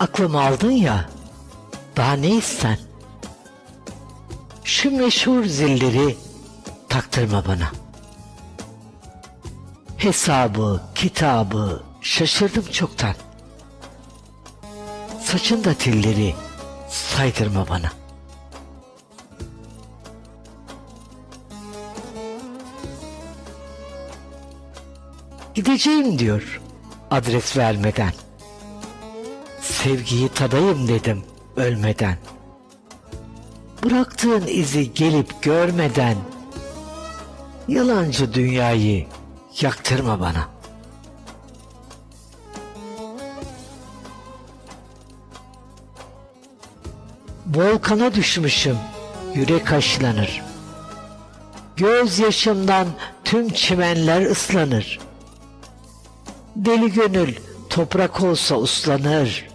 aklımı aldın ya, daha ne isten? Şu meşhur zilleri taktırma bana. Hesabı, kitabı şaşırdım çoktan. Saçında tilleri saydırma bana. Gideceğim diyor adres vermeden. Sevgiyi tadayım dedim ölmeden. Bıraktığın izi gelip görmeden yalancı dünyayı yaktırma bana. Volkana düşmüşüm, yürek aşlanır. Göz yaşımdan tüm çimenler ıslanır. Deli gönül toprak olsa uslanır.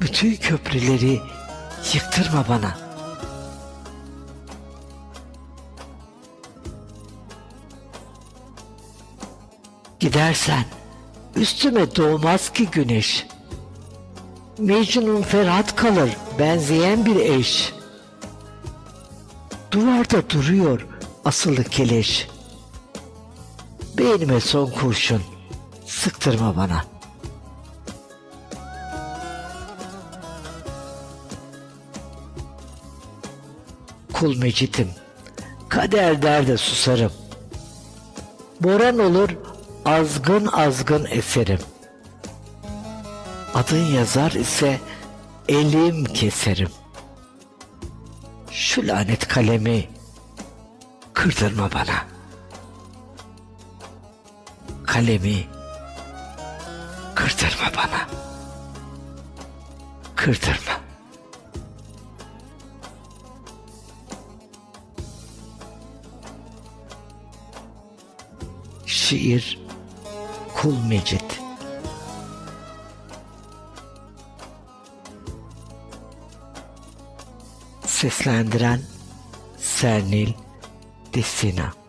Bütün köprüleri yıktırma bana. Gidersen üstüme doğmaz ki güneş. Mecnun Ferhat kalır benzeyen bir eş. Duvarda duruyor asılı keleş. Beynime son kurşun sıktırma bana. Kul mecitim, kader derde susarım. Boran olur azgın azgın eserim. Adın yazar ise elim keserim. Şu lanet kalemi kırdırma bana. Kalemi kırdırma bana. Kırdırma. Şiir Kul Mecit. Seslendiren Sernil Desina